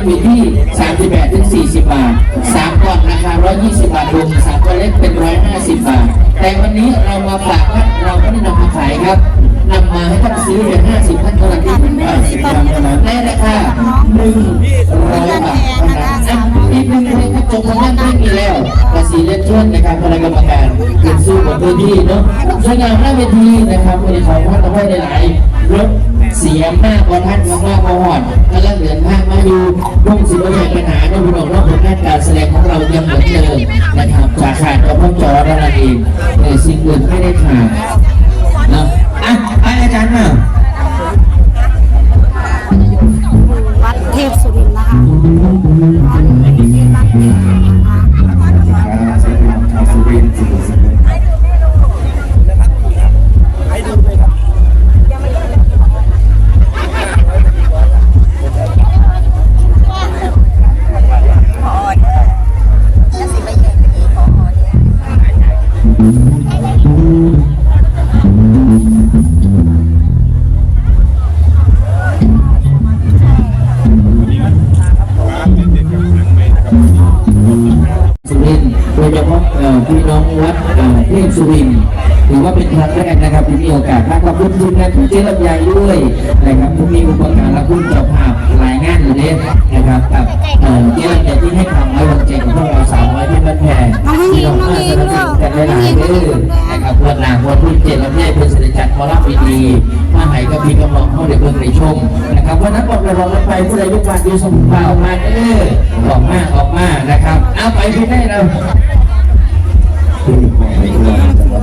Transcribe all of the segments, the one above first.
จะอยู่ที่ 38ถึง40 บาทสามก้อนราคา 120 บาทรวมสามก้อนเล็กเป็น 150 บาท แต่วันนี้เรามาฝากท่าเราไม่ได้นำมาขายครับ นำมาให้ท่านซื้อเพียง50ท่านเท่านั้นที่เป็นบาสิบกรัมเท่านั้นในราคา100บาทเท่าทนั้นอะอีกหนึ่งเพลยครับจบทางด้านไม่มีแล้วกระสีเลือดเชิญนะครับคณะกรรมการขึ้นสู้กับพื้นที่เนาะสวยงามหน้าเวทีนะครับวันนี้ขอท่านเอาไว้หลายๆรถเสียงมากกว่าท่านมากมากกว่าหอดกำลังเดินทางมาอยู่รุ่งสิบวันปัญหาโดยพี่น้องรอบผลงานการแสดงของเรายังเหมือนเดิมนะครับจากขาดกับพ่อจอนั่นเองแต่สิ่งอื่นไม่ได้ขาด ไป โอกาสมาขอบคุณทีมงานทุกเจ้าลำไยด้วยนะครับทุกมีอุปการและคุณเจ้าภาพหลายงานอยู่เลยนะครับกับเอ่เจ้าลำไยที่ให้ความไว้วางใจกับพวกเราสาวน้อยที่บ้านแพงที่น้องมาสนับสนุนกันหลายๆเด้อนะครับวันหนาวันที่เจ็ดลำไยเป็นสิริจักรพอรับวิดีมาให้กับพี่กำลังเข้าในเบื้องในชมนะครับวันนั้นบอกเราลองไปผู้ใดยุควันดูสมุนไพรออกมาเด้อออกมาออกมานะครับเอาไปที่ได้เรา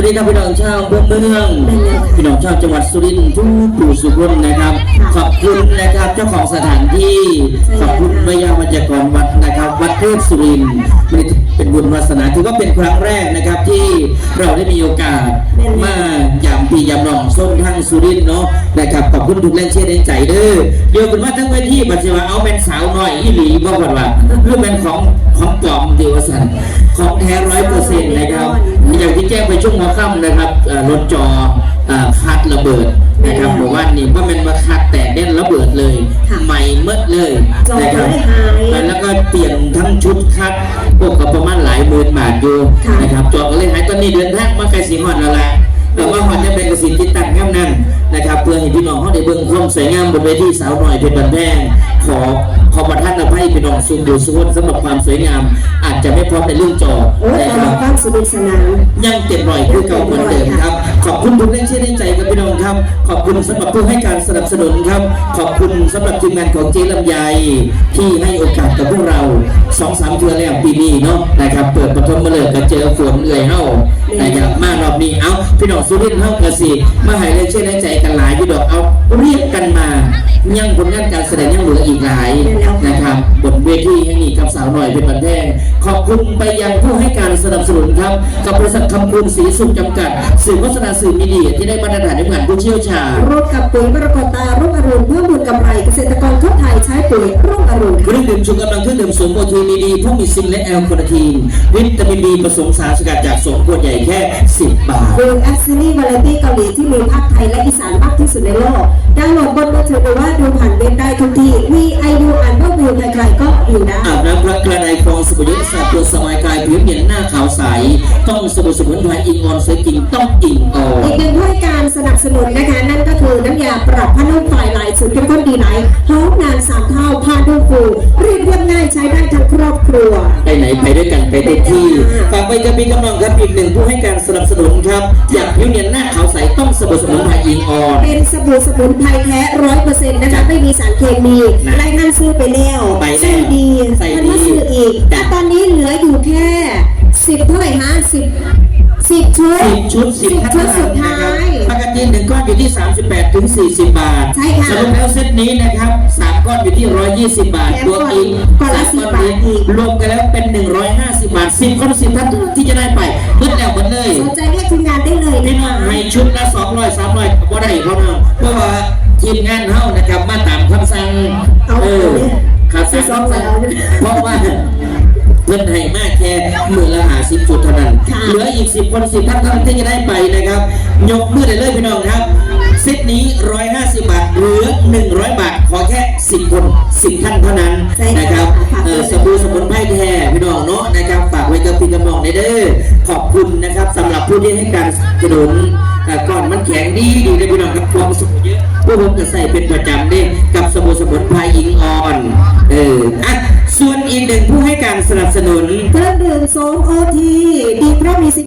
วัสดีครับพี่น้องชาวเมืองเมืองพี่น้องชาวจังหวัดสุรินทร์ทุกผู้สุขนนะครับ ขอบคุณนะครับเจ้าของสถานที่ ขอบคุณพระยาวัจกรวัดนะครับ วัดเทพสุรินทร์เป็น บุญวาสนาถือว่าเป็นครั้งแรกนะครับที่เราได้มีโอกาสมายามปียามหนองส้มทั้งสุรินทร์เนาะนะครับขอบคุณทุกแรงเชียร์แรงใจเด้อโยมเป็นว่าทั้งเวทีปัจจุบันเอาเป็นสาวน้อยอีหลีบอกว่าว่าหรือเป็นของของปลอมเดียวสันของแท้ร้อยเปอร์เซ็นต์นะครับอย่างที่แจ้งไปช่วงหัวค่ำนะครับเอ่อรถจอเอ่อคัดระเบิด นะครับบอกว่านี่ว่ามันมาคัดแตกเด่นระเบิดเลยใหม่เมื่อเลยนะครับแล้วก็เปลี่ยนทั้งชุดคัดพวกก็ประมาณหลายหมื่นบาทอยู่นะครับจอก็เลยหายตอนนี้เดินทางมาไกลสีหอดแล้วแหละแต่ว่ามันจะเป็นกระสินที่ตั้งงามนั้นนะครับเพื่อให้พี่น้องเขาได้เบิ่งความสวยงามบนเวทีสาวหน่อยเป็นบันแพงขอขอประ ทานอภัยพี่น้องซุ่มดูสุขสำหรับความสวยงาม อาจจะไม่พร้อมในเรื่องจอโอ้ยนะตคลรัอดบบ้านสุรินทร์สนามยังเต็มรอยคือเก่าเหมือนเดิมครับ ขอบคุณทุกแรงเชียร์แรงใจกับพี่น้องครับ ขอบคุณสำหรับผู้ให้การสนับสนุนครับ ขอบคุณสำหรับทีมงานของเจ๊ลำไยที่ให้โอกาสกับพวกเราสองสามเทือแล้วปีนี้เนาะนะครับ เปิดปฐมฤกษ์ก็เจอฝนเอื่อยเฮานะครับมารอบนี้เอาพี่น้องสุรินทร์เฮากระสิมาให้แรงเชียร์แรงใจกันหลายพี่ดอกเอาเรียกกันมา ยังผลงานการแสดงยังเหลืออีกหลายนะครับบนเวทีแห่งนี้กับสาวหน่อยเป็นบันแพงขอบคุณไปยังผู้ให้การสนับสนุนครับกับบริษัทคำคุณสีสุขจำกัด สื่อโฆษณาสื่อมีเดียที่ได้มาตรฐานในงานผู้เชี่ยวชาญรถกับปุ๋ยมรกตารุ่งอรุณเพื่อบุญกำไรเกษตรกรทั่วไทยใช้ปุ๋ย มชูกำลังเครื่องดื่มสมโอทีมีดีผู้มีซิงค์และแอลคาเทีนวิตามินดีผสมสารสกัดจากสมขวดใหญ่แค่ 10 บาทดูแอคซิลี่วาไรตี้เกาหลีที่มีภาคไทยและอีสานมากที่สุดในโลกดาวน์โหลดบนมือถือหรือว่าดูผ่านเว็บได้ทุกที่วีไอดูอ่านว่าวิวใครๆก็อยู่ได้อาบน้ำพระกระไดฟองสบู่ยุทธศาสตร์ตัวสมัยกายผิวเหนียนหน้าขาวใส ต้องสบู่สมุนไพรอิงออนสวยจริงต้องอิงออนอีกหนึ่งผู้ให้การสนับสนุนนะคะนั่นก็คือน้ำยาปรับผ้านุ่มฝ่ายลายสูตรเข้มข้นดีไหนหอมนานสามเท่าผ้านุ่มฟูเรียบเรียบง่ายใช้ได้ทั้งครอบครัว ไปไหนไปด้วยกันไปได้ที่ฝากไปกับพี่กำลังครับอีกหนึ่งผู้ให้การสนับสนุนครับอยากผิวเนียนหน้าขาวใสต้องสบู่สมุนไพรอิงออนเป็นสบู่สมุนไพรแท้ร้อยเปอร์เซ็นต์นะคะไม่มีสารเคมีนะรายงานซื้อไปแล้วไปแล้วใส่ดีใส่ดีท่านมาซื้ออีกจ้ะแต่ตอนนี้เหลืออยู่แค่สิบเท่าไหร่ฮะสิบ สิบชุด สิบชุดสิบชุท่าดนสุดนะท้าครับยปกติหนึ่งก้อนอยู่ที่ 38ถึง40 บาทใช่ค่ะสรุปแล้วเซตนี้นะครับสามก้อนอยู่ที่ 120 บาทแถมบวกอีกก้อนละสาม10บาทอีก รวมกันแล้วเป็น 150 บาท10ก้อน10ท่านที่จะได้ไปเพิ่มแล้วหมดเลย สนใจเรียกทีมงานได้เลยพี่นะน้องคะให้ชุดละ200 300ก็ได้เพราะว่าเพราะว่าทีมงานเฮานะครับมาตามคำสั่งเอาเออเลยครับซื้อสองสั่งแล้วเพราะว่า เพื่อนให้มากแค่มือละหาสิบจุดเท่านั้นค่ะเหลืออีกสิบคนสิบท่านเท่านั้นที่จะได้ไปนะครับ ยกมือได้เลยพี่น้องครับเซตนี้ร้อยห้าสิบบาทเหลือหนึ่งร้อยบาท ขอแค่สิบคนสิบท่านเท่านั้นใช่ค่ะนะครับค่ะเออสบู่สมุนไพรแท้พี่น้องเนาะนะครับฝากไว้กับพี่กำนองในเด้อขอบคุณนะครับสำหรับผู้ที่ให้การสนับสนุนเอ่อก่อนมันแข็งดีดีเลยพี่น้องครับความสุขเยอะพวกผมจะใส่เป็นประจำเด้กับสบู่สมุนไพรหญิงอ่อน เอออะ นุนเครื่องดื่มโซมโอทีดีเพราะมีสิ